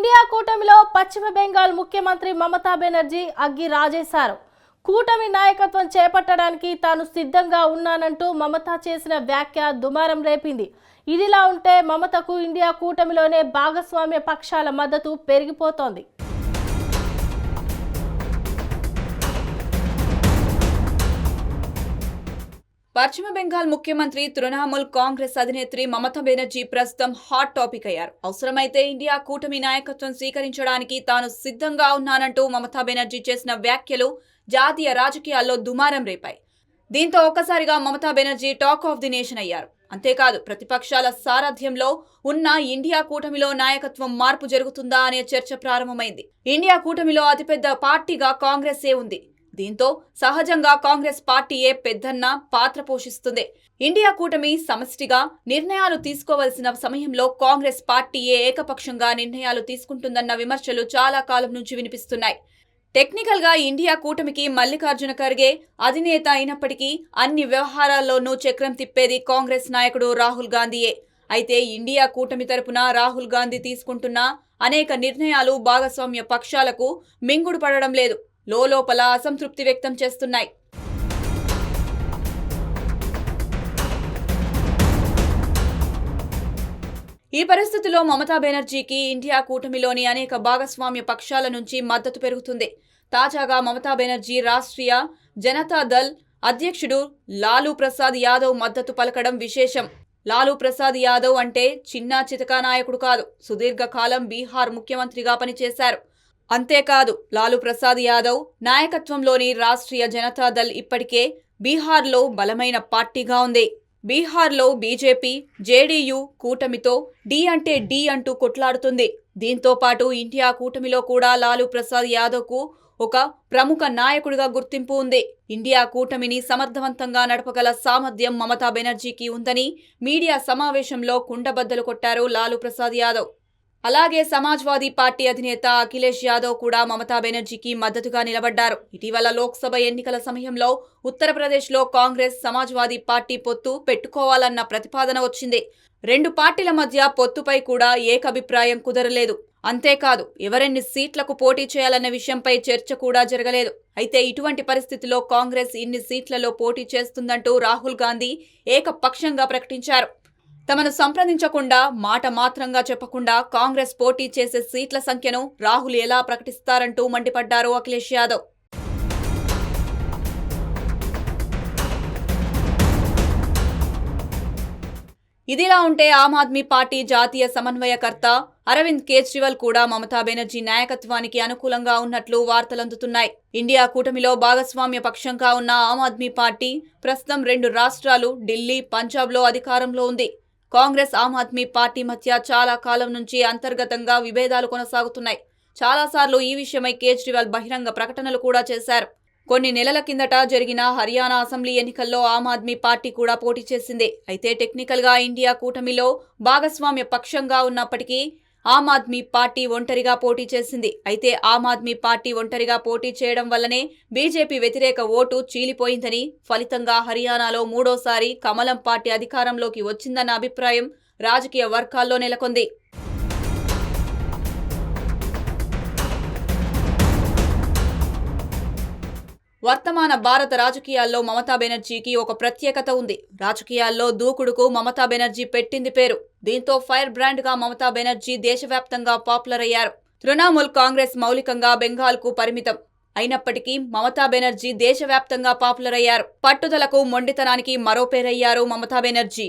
India కూటమిలో పశ్చిమ బెంగాల్ ముఖ్యమంత్రి మమతా బెనర్జీ అగ్గి రాజేశారు. కూటమి నాయకత్వం చేపట్టడానికి తాను సిద్ధంగా ఉన్నానంటూ మమత చేసిన వ్యాఖ్య దుమారం రేపింది. ఇదిలా ఉంటే మమతకు ఇండియా కూటమిలోనే భాగస్వామ్య పక్షాల మద్దతు పెరిగిపోతోంది. పశ్చిమ బెంగాల్ ముఖ్యమంత్రి తృణమూల్ కాంగ్రెస్ అధినేత్రి మమతా బెనర్జీ ప్రస్తుతం హాట్ టాపిక్ అయ్యారు. అవసరమైతే ఇండియా కూటమి నాయకత్వం స్వీకరించడానికి తాను సిద్ధంగా ఉన్నానంటూ మమతా బెనర్జీ చేసిన వ్యాఖ్యలు జాతీయ రాజకీయాల్లో దుమారం రేపాయి. దీంతో ఒక్కసారిగా Mamata Banerjee talk of the nation అయ్యారు. అంతేకాదు ప్రతిపక్షాల సారథ్యంలో ఉన్న ఇండియా కూటమిలో నాయకత్వం మార్పు జరుగుతుందా అనే చర్చ ప్రారంభమైంది. ఇండియా కూటమిలో అతిపెద్ద పార్టీగా కాంగ్రెసే ఉంది. దీంతో సహజంగా కాంగ్రెస్ పార్టీయే పెద్దన్న పాత్ర పోషిస్తుంది. ఇండియా కూటమి సమష్టిగా నిర్ణయాలు తీసుకోవలసిన సమయంలో కాంగ్రెస్ పార్టీయే ఏకపక్షంగా నిర్ణయాలు తీసుకుంటుందన్న విమర్శలు చాలా కాలం నుంచి వినిపిస్తున్నాయి. టెక్నికల్గా ఇండియా కూటమికి మల్లికార్జున ఖర్గే అధినేత అయినప్పటికీ అన్ని వ్యవహారాల్లోనూ చక్రం తిప్పేది కాంగ్రెస్ నాయకుడు రాహుల్ గాంధీయే. అయితే ఇండియా కూటమి తరపున రాహుల్ గాంధీ తీసుకుంటున్న అనేక నిర్ణయాలు భాగస్వామ్య పక్షాలకు మింగుడు పడడం లేదు. లోపల అసంతృప్తి వ్యక్తం చేస్తున్నాయి. ఈ పరిస్థితిలో మమతా బెనర్జీకి ఇండియా కూటమిలోని అనేక భాగస్వామ్య పక్షాల నుంచి మద్దతు పెరుగుతుంది. తాజాగా మమతా బెనర్జీ రాష్ట్రీయ జనతా దళ్ అధ్యక్షుడు లాలూ ప్రసాద్ యాదవ్ మద్దతు పలకడం విశేషం. లాలూ ప్రసాద్ యాదవ్ అంటే చిన్న చితకా నాయకుడు కాదు సుదీర్ఘకాలం బీహార్ ముఖ్యమంత్రిగా పనిచేశారు. అంతేకాదు లాలూ ప్రసాద్ యాదవ్ నాయకత్వంలోని రాష్ట్రీయ జనతాదళ్ ఇప్పటికే బీహార్లో బలమైన పార్టీగా ఉంది. బీహార్లో బీజేపీ జేడీయూ కూటమితో డి అంటే డి అంటూ కొట్లాడుతుంది. దీంతో పాటు ఇండియా కూటమిలో కూడా లాలూ ప్రసాద్ యాదవ్కు ఒక ప్రముఖ నాయకుడిగా గుర్తింపు ఉంది. ఇండియా కూటమిని సమర్థవంతంగా నడపగల సామర్థ్యం మమతా బెనర్జీకి ఉందని మీడియా సమావేశంలో కుండబద్దలు కొట్టారు లాలూ ప్రసాద్ యాదవ్. అలాగే సమాజ్వాదీ పార్టీ అధినేత అఖిలేష్ యాదవ్ కూడా మమతా బెనర్జీకి మద్దతుగా నిలబడ్డారు. ఇటీవల లోక్సభ ఎన్నికల సమయంలో ఉత్తరప్రదేశ్లో కాంగ్రెస్ సమాజ్వాదీ పార్టీ పొత్తు పెట్టుకోవాలన్న ప్రతిపాదన వచ్చింది. రెండు పార్టీల మధ్య పొత్తుపై కూడా ఏకభిప్రాయం కుదరలేదు. అంతేకాదు ఎవరెన్ని సీట్లకు పోటీ చేయాలన్న విషయంపై చర్చ కూడా జరగలేదు. అయితే ఇటువంటి పరిస్థితిలో కాంగ్రెస్ ఇన్ని సీట్లలో పోటీ చేస్తుందంటూ రాహుల్ గాంధీ ఏకపక్షంగా ప్రకటించారు. తమను సంప్రదించకుండా మాట మాత్రంగా చెప్పకుండా కాంగ్రెస్ పోటీ చేసే సీట్ల సంఖ్యను రాహుల్ ఎలా ప్రకటిస్తారంటూ మండిపడ్డారు అఖిలేష్ యాదవ్. ఇదిలా ఉంటే ఆమ్ ఆద్మీ పార్టీ జాతీయ సమన్వయకర్త అరవింద్ కేజ్రీవాల్ కూడా మమతా బెనర్జీ నాయకత్వానికి అనుకూలంగా ఉన్నట్లు వార్తలందుతున్నాయి. ఇండియా కూటమిలో భాగస్వామ్య పక్షంగా ఉన్న ఆమ్ ఆద్మీ పార్టీ ప్రస్తుతం రెండు రాష్ట్రాలు ఢిల్లీ పంజాబ్లో అధికారంలో ఉంది. కాంగ్రెస్ ఆమ్ ఆద్మీ పార్టీ మధ్య చాలా కాలం నుంచి అంతర్గతంగా విభేదాలు కొనసాగుతున్నాయి. చాలాసార్లు ఈ విషయమై కేజ్రీవాల్ బహిరంగ ప్రకటనలు కూడా చేశారు. కొన్ని నెలల కిందట జరిగిన హర్యానా అసెంబ్లీ ఎన్నికల్లో ఆమ్ ఆద్మీ పార్టీ కూడా పోటీ చేసింది. అయితే టెక్నికల్గా ఇండియా కూటమిలో భాగస్వామ్య పక్షంగా ఉన్నప్పటికీ ఆమ్ ఆద్మీ పార్టీ ఒంటరిగా పోటీ చేసింది. అయితే ఆమ్ ఆద్మీ పార్టీ ఒంటరిగా పోటీ చేయడం వల్లనే బీజేపీ వ్యతిరేక ఓటు చీలిపోయిందని ఫలితంగా హర్యానాలో మూడోసారి కమలం పార్టీ అధికారంలోకి వచ్చిందన్న అభిప్రాయం రాజకీయ వర్గాల్లో నెలకొంది. వర్తమాన భారత రాజకీయాల్లో మమతా బెనర్జీకి ఒక ప్రత్యేకత ఉంది. రాజకీయాల్లో దూకుడుకు మమతా బెనర్జీ పెట్టింది పేరు. దీంతో ఫైర్ బ్రాండ్గా మమతా బెనర్జీ దేశవ్యాప్తంగా పాపులర్ అయ్యారు. తృణమూల్ కాంగ్రెస్ మౌలికంగా బెంగాల్కు పరిమితం. అయినప్పటికీ మమతా బెనర్జీ దేశవ్యాప్తంగా పాపులర్ అయ్యారు. పట్టుదలకు మొండితనానికి మరో పేరయ్యారు మమతా బెనర్జీ.